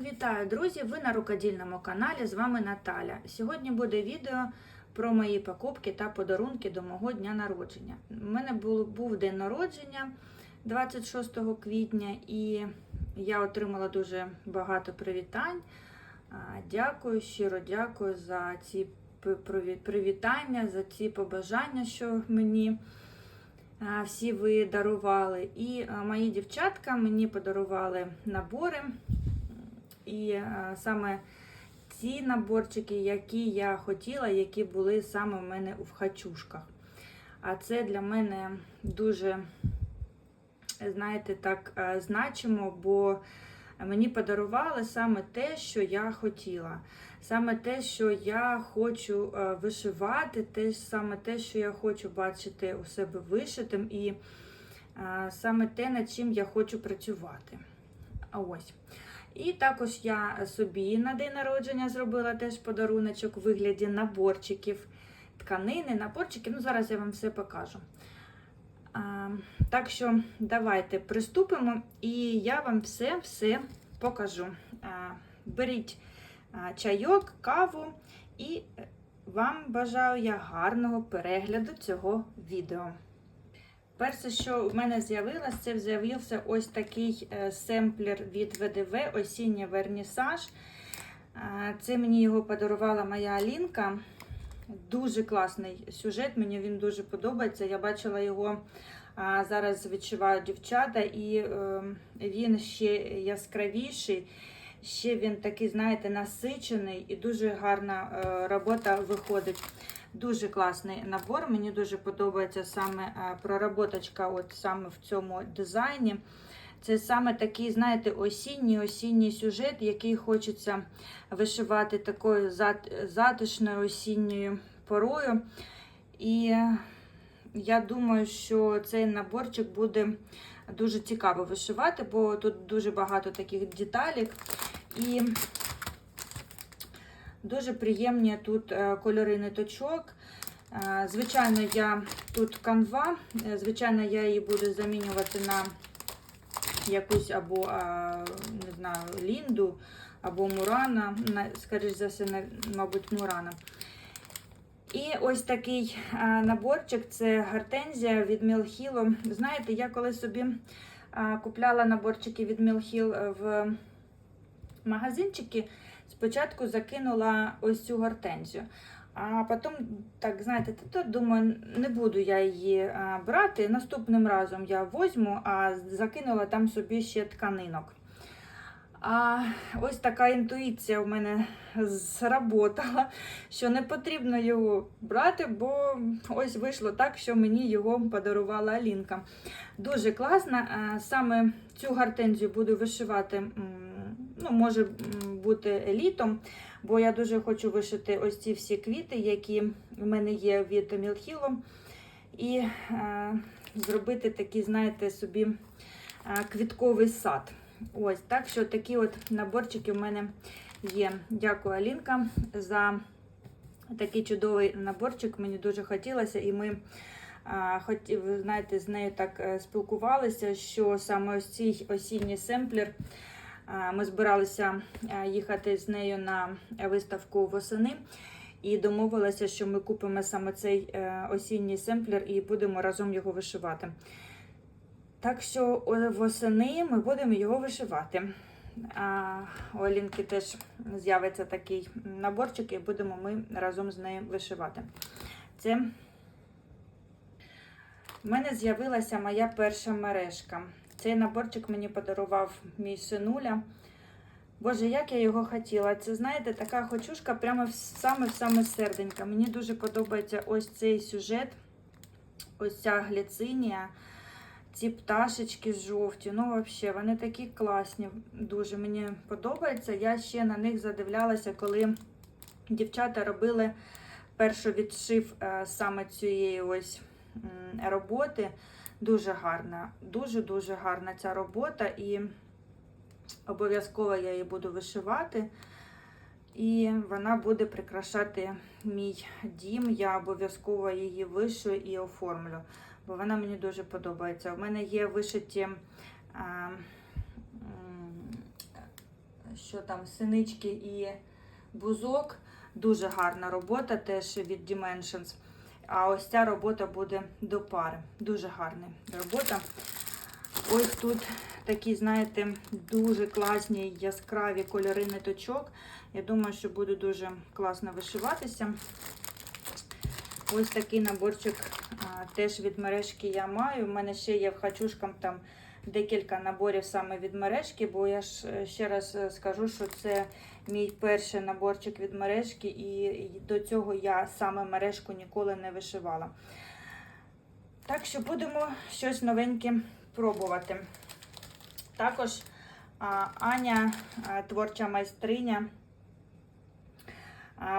Вітаю, друзі! Ви на рукодільному каналі. З вами Наталя. Сьогодні буде відео про мої покупки та подарунки до мого дня народження. У мене був, день народження 26 квітня, і я отримала дуже багато привітань. Дякую, щиро дякую за ці привітання, за ці побажання, що мені всі ви дарували. І мої дівчатка мені подарували набори. І е, саме ці наборчики, які я хотіла, які були саме в мене в хачушках. А це для мене дуже, знаєте, так е, значимо, бо мені подарували саме те, що я хотіла. Саме те, що я хочу е, вишивати, те, саме те, що я хочу бачити у себе вишитим, і саме те, над чим я хочу працювати. Ось. І також я собі на день народження зробила теж подаруночок у вигляді наборчиків тканини, наборчики. Ну, зараз я вам все покажу. А, так що давайте приступимо, і я вам все-все покажу. А, беріть чайок, каву, і вам бажаю я гарного перегляду цього відео. Перше, що в мене з'явилось, це з'явився ось такий е, семплер від ВДВ осінній вернісаж. Е, Це мені його подарувала моя Алінка. Дуже класний сюжет, мені він дуже подобається. Я бачила його а, зараз відчувають дівчата, і е, він ще яскравіший, ще він такий, знаєте, насичений і дуже гарна е, робота виходить. Дуже класний набор. Мені дуже подобається саме е, проработочка от саме в цьому дизайні. Це саме такий, знаєте, осінній осінній сюжет, який хочеться вишивати такою затишною осінньою порою. І я думаю, що цей наборчик буде дуже цікаво вишивати, бо тут дуже багато таких деталей. І Дуже приємні тут е, кольори ниточок. Е, Звичайно, я тут канва. Е, Звичайно, я її буду замінювати на якусь або, не знаю, лінду, або мурана, на- скоріш за все, мабуть, мурана. І ось такий наборчик це гортензія від Мілхіло. Знаєте, я коли собі купляла наборчики від Мілхіл в магазинчики, спочатку закинула ось цю гортензію. А потім, так, знаєте, то думаю, не буду я її брати. Наступним разом я возьму, а закинула там собі ще тканинок. А ось така інтуїція в мене зработала, що не потрібно його брати, бо ось вийшло так, що мені його подарувала Алінка. Дуже класно. А, Саме цю гортензію буду вишивати, ну, може бути літом, бо я дуже хочу вишити ось ці всі квіти, які в мене є від Мілхіло. І е, зробити такий, знаєте, собі е, квітковий сад. Ось, так що такі от наборчики в мене є. Дякую, Алінка, за такий чудовий наборчик. Мені дуже хотілося, і ми а, хоті- знаєте, з нею так е, спілкувалися, що саме ось цей осінній семплер. Ми збиралися їхати з нею на виставку восени і домовилися, що ми купимо саме цей е, осінній семплер і будемо разом його вишивати. Так що восени ми будемо його вишивати. А, у Алінки теж з'явиться такий наборчик, і будемо ми разом з нею вишивати. Це в мене з'явилася моя перша мережка. Цей наборчик мені подарував мій синуля. Боже, як я його хотіла. Це, знаєте, така хочушка прямо саме в саме серденько. Мені дуже подобається ось цей сюжет, ось ця гліцинія, ці пташечки жовті. Ну, взагалі, вони такі класні. Дуже мені подобається. Я ще на них задивлялася, коли дівчата робили перший відшив е, саме цієї ось роботи. Дуже гарна, дуже-дуже гарна ця робота. І обов'язково я її буду вишивати. І вона буде прикрашати мій дім. Я обов'язково її вишию і оформлю, бо вона мені дуже подобається. У мене є вишиті а, що там синички і бузок. Дуже гарна робота теж від Dimensions. А ось ця робота буде до пари. Дуже гарна робота. Ось тут такі, знаєте, дуже класні яскраві кольори ниточок. Я думаю, що буде дуже класно вишиватися. Ось такий наборчик а, теж від мережки я маю. У мене ще є в хачушкам там декілька наборів саме від мережки, бо я ж е, ще раз е, скажу, що це мій перший наборчик від мережки, і і до цього я саме мережку ніколи не вишивала. Так що будемо щось новеньке пробувати. Також Аня, творча майстриня,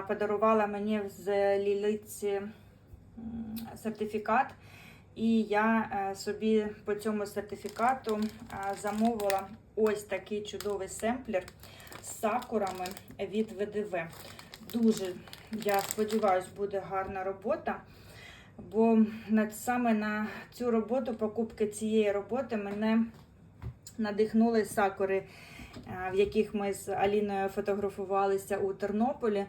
подарувала мені з лілиці сертифікат. І я е, собі по цьому сертифікату е, замовила ось такий чудовий семплер з сакурами від ВДВ. Дуже, я сподіваюся, буде гарна робота. Бо саме на цю роботу, покупки цієї роботи, мене надихнули сакури, е, в яких ми з Аліною фотографувалися у Тернополі.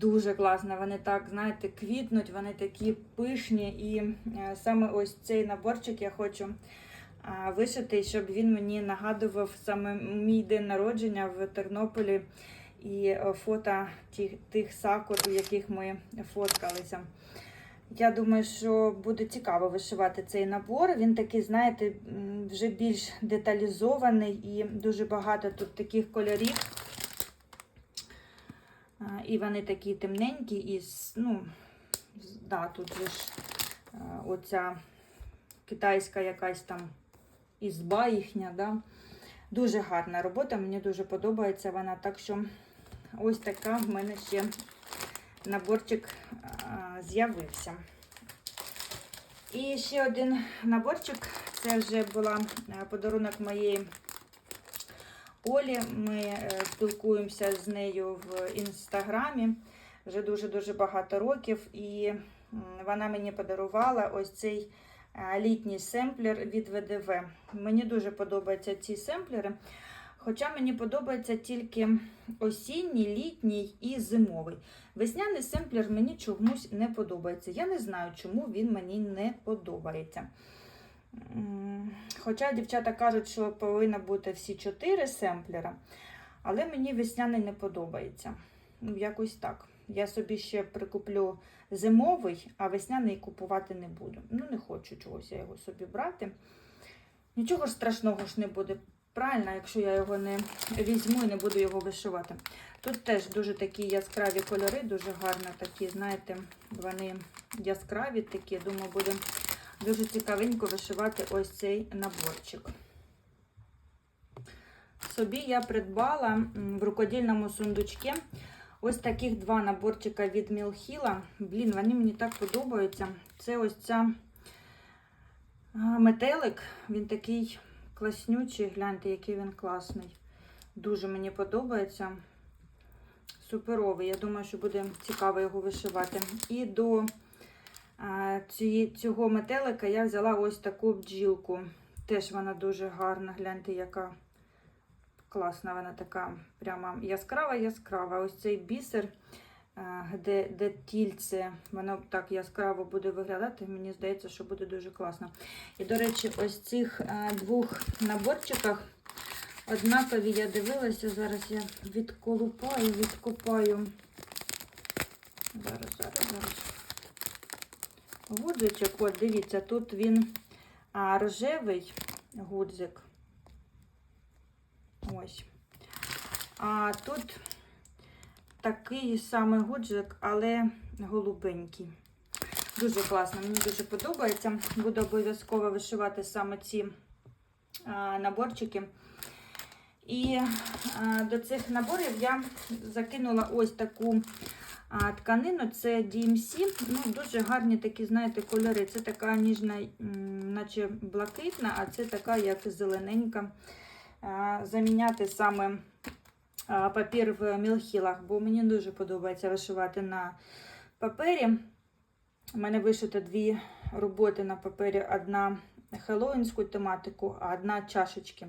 Дуже класно, вони так, знаєте, квітнуть, вони такі пишні. І е, саме ось цей наборчик я хочу е, вишити, щоб він мені нагадував саме мій день народження в Тернополі і е, фото тих, тих сакур, у яких ми фоткалися. Я думаю, що буде цікаво вишивати цей набор. Він такий, знаєте, вже більш деталізований і дуже багато тут таких кольорів. І вони такі темненькі, і ну, да, тут ж оця китайська якась там ізба їхня. Да? Дуже гарна робота, мені дуже подобається вона. Так що ось така в мене ще наборчик з'явився. І ще один наборчик. Це вже була подарунок моєї Олі. Ми е, спілкуємося з нею в інстаграмі вже дуже-дуже багато років. І вона мені подарувала ось цей е, літній семплер від ВДВ. Мені дуже подобаються ці семплери. Хоча мені подобається тільки осінній, літній і зимовий. Весняний семплер мені чомусь не подобається. Я не знаю, чому він мені не подобається. Хоча дівчата кажуть, що повинно бути всі чотири семплера, але мені весняний не подобається. Ну, якось так. Я собі ще прикуплю зимовий, а весняний купувати не буду. Ну, не хочу чогось я його собі брати. Нічого ж страшного ж не буде. Правильно, якщо я його не візьму і не буду його вишивати. Тут теж дуже такі яскраві кольори, дуже гарно такі, знаєте, вони яскраві такі. Думаю, буде дуже цікавенько вишивати ось цей наборчик. Собі я придбала в рукодільному сундучці ось таких два наборчика від Мілхіла. Блін, вони мені так подобаються. Це ось ця метелик, він такий класнючий, гляньте, який він класний. Дуже мені подобається. Суперовий. Я думаю, що буде цікаво його вишивати. І до цього метелика я взяла ось таку бджілку. Теж вона дуже гарна. Гляньте, яка класна вона така, прямо яскрава-яскрава. Ось цей бісер, де, де тільце, воно так яскраво буде виглядати. Мені здається, що буде дуже класно. І, до речі, ось цих двох наборчиках однакові я дивилася. Зараз я відколупаю, відкопаю. Зараз, зараз, зараз. Гудзичок, от дивіться, тут він а, рожевий гудзик. Ось. А тут такий самий гудзик, але голубенький. Дуже класно, мені дуже подобається. Буду обов'язково вишивати саме ці а, наборчики. І а, до цих наборів я закинула ось таку тканину, це DMC. Ну, дуже гарні такі, знаєте, кольори. Це така ніжна, наче блакитна, а це така, як зелененька. Заміняти саме а, папір в мілхілах, бо мені дуже подобається вишивати на папері. У мене вишито дві роботи на папері: одна хеллоуінську тематику, а одна чашечки.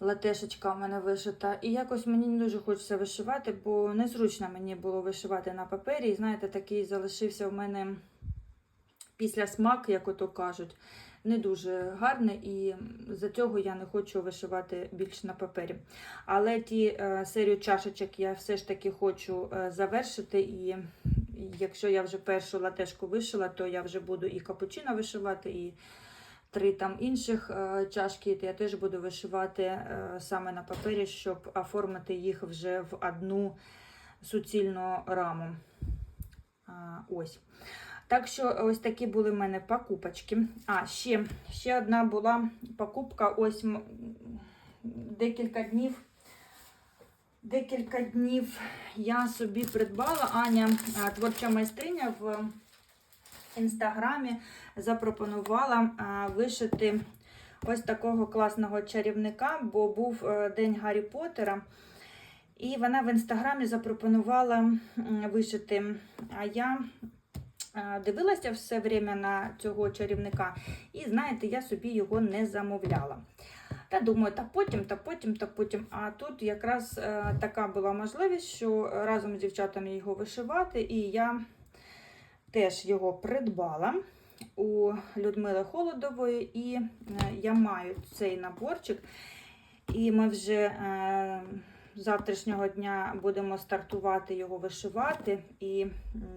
Латешечка у мене вишита. І якось мені не дуже хочеться вишивати, бо незручно мені було вишивати на папері. І знаєте, такий залишився в мене після смак, як ото кажуть, не дуже гарний, і за цього я не хочу вишивати більше на папері. Але ті е, серію чашечок я все ж таки хочу е, завершити. І якщо я вже першу латешку вишила, то я вже буду і капучино вишивати, і три там інших е, чашки, то я теж буду вишивати е, саме на папері, щоб оформити їх вже в одну суцільну раму. Ось. Так що ось такі були в мене покупочки. А, ще, ще одна була покупка. Ось декілька днів. Декілька днів я собі придбала Аня, творча майстриня в інстаграмі запропонувала вишити ось такого класного чарівника, бо був е, День Гаррі Поттера. І вона в інстаграмі запропонувала вишити. А я е, дивилася все время на цього чарівника, і знаєте, я собі його не замовляла. Та думаю, та потім, та потім, та потім. А тут якраз е, така була можливість, що разом з дівчатами його вишивати, і я теж його придбала у Людмили Холодової, і е, я маю цей наборчик. І ми вже е, з завтрашнього дня будемо стартувати його вишивати, і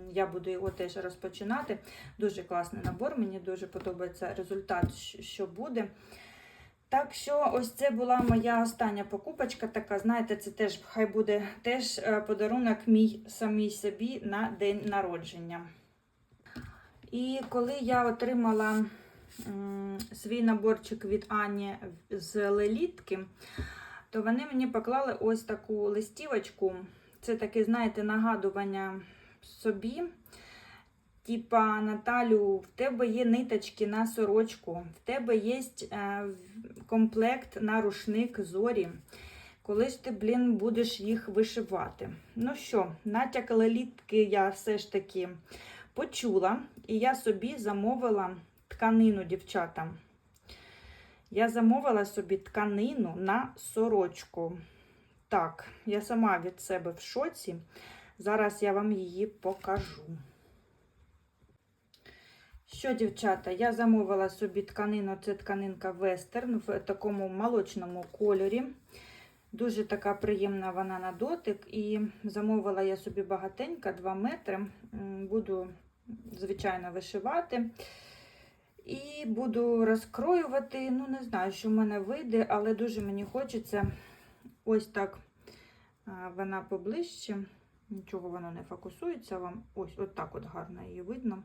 я буду його теж розпочинати. Дуже класний набор, мені дуже подобається результат, що буде. Так що ось це була моя остання покупочка. Така, знаєте, це теж хай буде теж е, подарунок мій самій собі на день народження. І коли я отримала свій наборчик від Ані з лелітки, то вони мені поклали ось таку листівочку. Це таке, знаєте, нагадування собі. Типа, Наталю, в тебе є ниточки на сорочку, в тебе є е, комплект на рушник зорі. Коли ж ти, блін, будеш їх вишивати? Ну що, натяк лелітки я все ж таки почула, і я собі замовила тканину, дівчата. Я замовила собі тканину на сорочку. Так, я сама від себе в шоці. Зараз я вам її покажу. Що, дівчата, я замовила собі тканину, це тканинка вестерн в такому молочному кольорі. Дуже така приємна вона на дотик. І замовила я собі багатенька, 2 метри. Буду, звичайно, вишивати. І буду розкроювати. Ну, не знаю, що в мене вийде, але дуже мені хочеться ось так вона поближче. Нічого воно не фокусується вам. Ось от так от гарно її видно.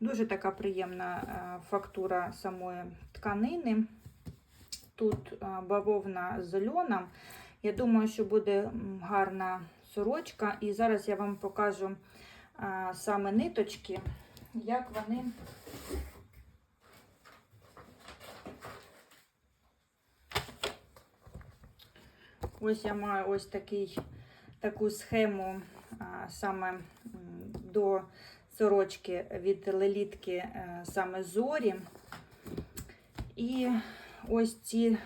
Дуже така приємна фактура самої тканини. Тут бавовна з льоном. Я думаю, що буде гарна сорочка. І зараз я вам покажу саме ниточки, як вони. Ось я маю ось такий, таку схему саме до сорочки від лелітки е, саме зорі. І ось ці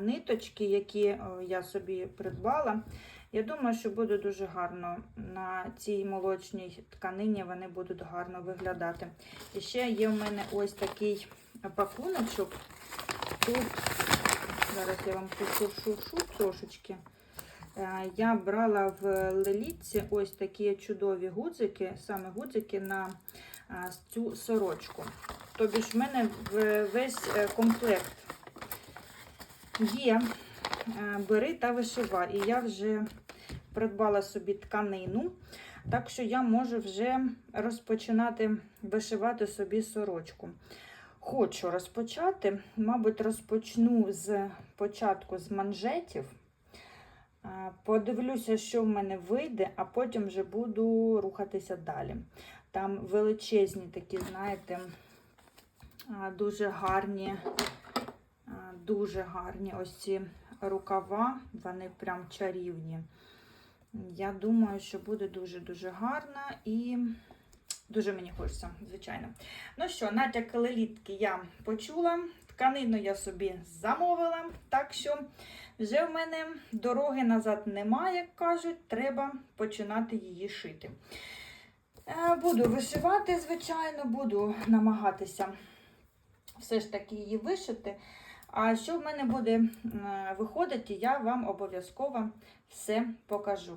ниточки, які о, я собі придбала, я думаю, що буде дуже гарно на цій молочній тканині вони будуть гарно виглядати. І ще є в мене ось такий пакуночок. Тут, зараз я вам пошуршу трошечки. Е, Я брала в лелітці ось такі чудові гудзики, саме гудзики на цю сорочку. Тобі ж в мене весь е, комплект є. Е, Бери та вишивай. І я вже придбала собі тканину, так що я можу вже розпочинати вишивати собі сорочку. Хочу розпочати, мабуть, розпочну з початку з манжетів. Подивлюся, що в мене вийде, а потім вже буду рухатися далі. Там величезні такі, знаєте, дуже гарні, дуже гарні ось ці рукава, вони прям чарівні. Я думаю, що буде дуже-дуже гарно і дуже мені хочеться, звичайно. Ну що, натяк лелітки я почула, тканину я собі замовила, так що Вже в мене дороги назад немає, як кажуть, треба починати її шити. Е, Буду вишивати, звичайно, буду намагатися все ж таки її вишити. А що в мене буде виходити, я вам обов'язково все покажу.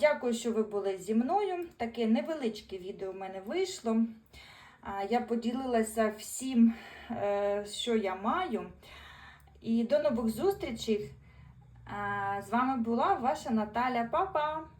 Дякую, що ви були зі мною. Таке невеличке відео в мене вийшло. Я поділилася всім, е, що я маю. І до нових зустрічей. З вами була ваша Наталя. Па-па!